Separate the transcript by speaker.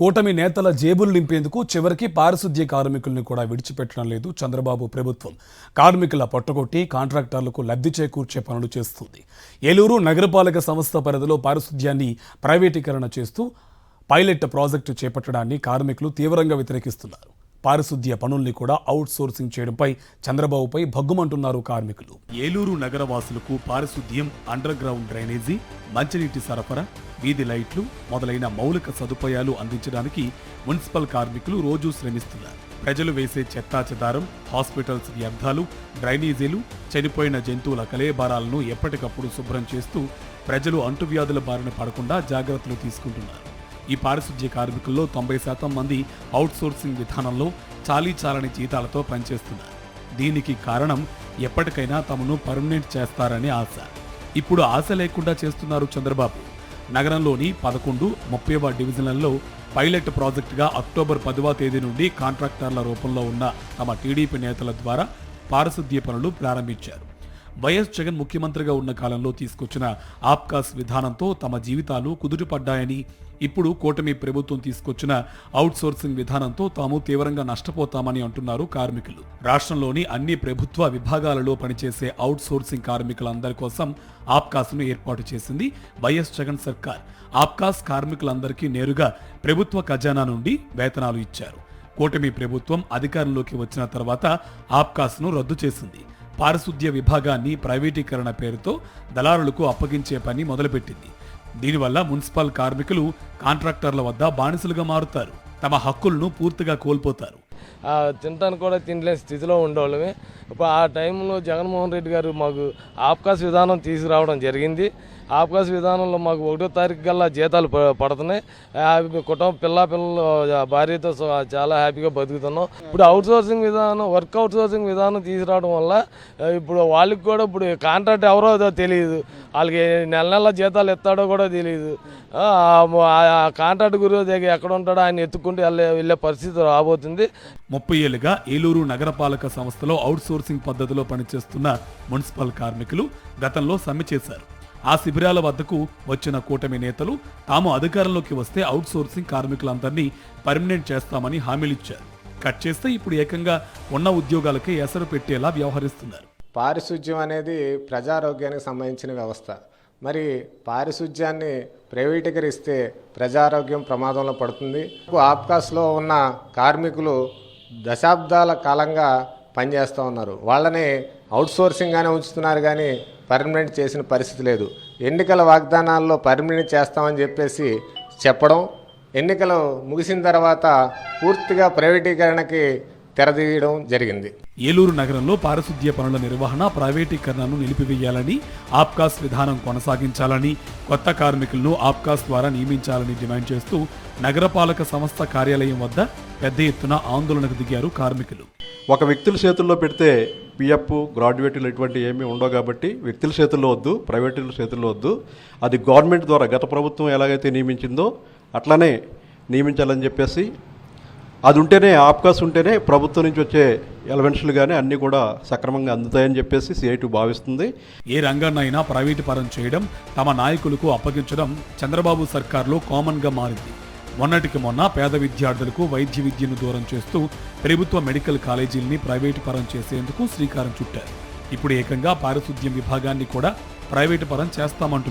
Speaker 1: కూటమి నేతల జేబులు నింపేందుకు చివరికి పారిశుద్ధ్య కార్మికుల్ని కూడా విడిచిపెట్టడం లేదు చంద్రబాబు ప్రభుత్వం. కార్మికుల పొట్టగొట్టి కాంట్రాక్టర్లకు లబ్ధి చేకూర్చే పనులు చేస్తుంది. ఏలూరు నగరపాలక సంస్థ పరిధిలో పారిశుద్ధ్యాన్ని ప్రైవేటీకరణ చేస్తూ పైలట్ ప్రాజెక్టు చేపట్టడాన్ని కార్మికులు తీవ్రంగా వ్యతిరేకిస్తున్నారు. పారిశుద్ధ్య పనుల్ని కూడా అవుట్ సోర్సింగ్ చేయడంపై చంద్రబాబుపై భగ్గుమంటున్నారు కార్మికులు. ఏలూరు నగర వాసులకు పారిశుద్ధ్యం అండర్ గ్రౌండ్ డ్రైనేజీ మంచినీటి సరఫరా వీధి లైట్లు మొదలైన మౌలిక సదుపాయాలు అందించడానికి మున్సిపల్ కార్మికులు రోజూ శ్రమిస్తున్నారు. ప్రజలు వేసే చెత్తా చెదారం హాస్పిటల్స్ వ్యర్థాలు డ్రైనేజీలు చనిపోయిన జంతువుల కలేబారాలను ఎప్పటికప్పుడు శుభ్రం చేస్తూ ప్రజలు అంటువ్యాధుల బారిన పడకుండా జాగ్రత్తలు తీసుకుంటున్నారు. ఈ పారిశుద్ధ్య కార్మికుల్లో తొంభై శాతం మంది అవుట్సోర్సింగ్ విధానంలో చాలీ చాలని జీతాలతో పనిచేస్తున్నారు. దీనికి కారణం ఎప్పటికైనా తమను పర్మనెంట్ చేస్తారని ఆశ. ఇప్పుడు ఆశ లేకుండా చేస్తున్నారు చంద్రబాబు. నగరంలోని పదకొండు ముప్పైవ డివిజన్లలో పైలట్ ప్రాజెక్టుగా అక్టోబర్ పదవ తేదీ నుండి కాంట్రాక్టర్ల రూపంలో ఉన్న తమ టీడీపీ నేతల ద్వారా పారిశుద్ధ్య పనులు ప్రారంభించారు. వైఎస్ జగన్ ముఖ్యమంత్రిగా ఉన్న కాలంలో తీసుకొచ్చిన ఆప్కాస్ విధానంతో తమ జీవితాలు కుదుటపడ్డాయని ఇప్పుడు కూటమి ప్రభుత్వం తీసుకొచ్చిన అవుట్సోర్సింగ్ విధానంతో తాము తీవ్రంగా నష్టపోతామని అంటున్నారు కార్మికులు. రాష్ట్రంలోని అన్ని ప్రభుత్వ విభాగాలలో పనిచేసే అవుట్సోర్సింగ్ కార్మికులందరి కోసం ఆప్కాస్ను ఏర్పాటు చేసింది వైఎస్ జగన్ సర్కార్. ఆప్కాస్ కార్మికులందరికీ నేరుగా ప్రభుత్వ ఖజానా నుండి వేతనాలు ఇచ్చారు. కూటమి ప్రభుత్వం అధికారంలోకి వచ్చిన తర్వాత ఆప్కాస్ను రద్దు చేసింది. పారిశుద్ధ్య విభాగాన్ని ప్రైవేటీకరణ పేరుతో దళారులకు అప్పగించే పని మొదలుపెట్టింది. దీనివల్ల మున్సిపల్ కార్మికులు కాంట్రాక్టర్ల వద్ద బానిసలుగా మారుతారు. తమ హక్కులను పూర్తిగా కోల్పోతారు.
Speaker 2: తినటానికి కూడా తినలేని స్థితిలో ఉండేవాళ్ళమే. ఇప్పుడు ఆ టైంలో జగన్మోహన్ రెడ్డి గారు మాకు ఆప్కాస్ విధానం తీసుకురావడం జరిగింది. ఆప్కాస్ విధానంలో మాకు ఒకటో తారీఖు కల్లా జీతాలు పడుతున్నాయి. కుటుంబ పిల్ల పిల్లలు భార్యతో చాలా హ్యాపీగా బతుకుతున్నాం. ఇప్పుడు అవుట్ సోర్సింగ్ విధానం వర్క్ అవుట్ సోర్సింగ్ విధానం తీసుకురావడం వల్ల ఇప్పుడు వాళ్ళకి కూడా ఇప్పుడు కాంట్రాక్ట్ ఎవరో తెలియదు వాళ్ళకి నెల నెల జీతాలు ఎత్తాడో కూడా తెలియదు ఆ, కాంట్రాక్ట్ గురించి ఎక్కడ ఉంటాడో ఆయన ఎత్తుకుంటూ వెళ్ళే వెళ్ళే పరిస్థితి రాబోతుంది.
Speaker 1: ముప్పై ఏళ్ళుగా ఏలూరు నగరపాలక సంస్థలో అవుట్ సోర్సింగ్ పద్ధతిలో పనిచేస్తున్న మున్సిపల్ కార్మికులు గతంలో సమ్మె చేశారు. ఆ శిబిరాల వద్దకు వచ్చిన కూటమి నేతలు తాము అధికారంలోకి వస్తే అవుట్సోర్సింగ్ కార్మికులందరినీ పర్మినెంట్ చేస్తామని హామీలిచ్చారు కట్ చేస్తే ఇప్పుడు ఏకంగా ఉన్న ఉద్యోగాలకే ఎసరు పెట్టేలా వ్యవహరిస్తున్నారు.
Speaker 3: పారిశుధ్యం అనేది ప్రజారోగ్యానికి సంబంధించిన వ్యవస్థ. మరి పారిశుధ్యాన్ని ప్రైవేటీకరిస్తే ప్రజారోగ్యం ప్రమాదంలో పడుతుంది. ఆప్కాస్లో ఉన్న కార్మికులు దశాబ్దాల కాలంగా పనిచేస్తూ ఉన్నారు. వాళ్ళని అవుట్సోర్సింగ్గానే ఉంచుతున్నారు కానీ పర్మనెంట్ చేసిన పరిస్థితి లేదు. ఎన్నికల వాగ్దానాల్లో పర్మనెంట్ చేస్తామని చెప్పేసి చెప్పడం ఎన్నికలు ముగిసిన తర్వాత పూర్తిగా ప్రైవేటీకరణకి తెరదీయడం జరిగింది.
Speaker 1: ఏలూరు నగరంలో పారిశుద్ధ్య పనుల నిర్వహణ ప్రైవేటీకరణను నిలిపివేయాలని ఆప్కాస్ విధానం కొనసాగించాలని కొత్త కార్మికులను ఆప్కాస్ ద్వారా నియమించాలని డిమాండ్ చేస్తూ నగరపాలక సంస్థ కార్యాలయం వద్ద పెద్ద ఎత్తున ఆందోళనకు దిగారు కార్మికులు.
Speaker 4: ఒక వ్యక్తుల చేతుల్లో పెడితే పిఎఫ్ గ్రాడ్యుయేట్లు ఇటువంటి ఏమీ ఉండవు కాబట్టి వ్యక్తుల చేతుల్లో వద్దు ప్రైవేటుల చేతుల్లో వద్దు. అది గవర్నమెంట్ ద్వారా గత ప్రభుత్వం ఎలాగైతే నియమించిందో అట్లనే నియమించాలని చెప్పేసి అది ఉంటేనే ఆప్కాస్ ఉంటేనే ప్రభుత్వం నుంచి వచ్చే ఎలవెన్స్లు కానీ అన్నీ కూడా సక్రమంగా అందుతాయని చెప్పేసి సిఐటి భావిస్తుంది.
Speaker 1: ఏ రంగాన్నైనా ప్రైవేటు పరం చేయడం తమ నాయకులకు అప్పగించడం చంద్రబాబు సర్కార్లో కామన్గా మారింది. మొన్నటికి మొన్న పేద విద్యార్థులకు వైద్య విద్యను దూరం చేస్తూ ప్రభుత్వ మెడికల్ కాలేజీల్ని ప్రైవేటు పరం చేసేందుకు శ్రీకారం చుట్టారు. ఇప్పుడు ఏకంగా పారిశుద్ధ్యం విభాగాన్ని కూడా ప్రైవేటు పరం చేస్తామంటున్నారు.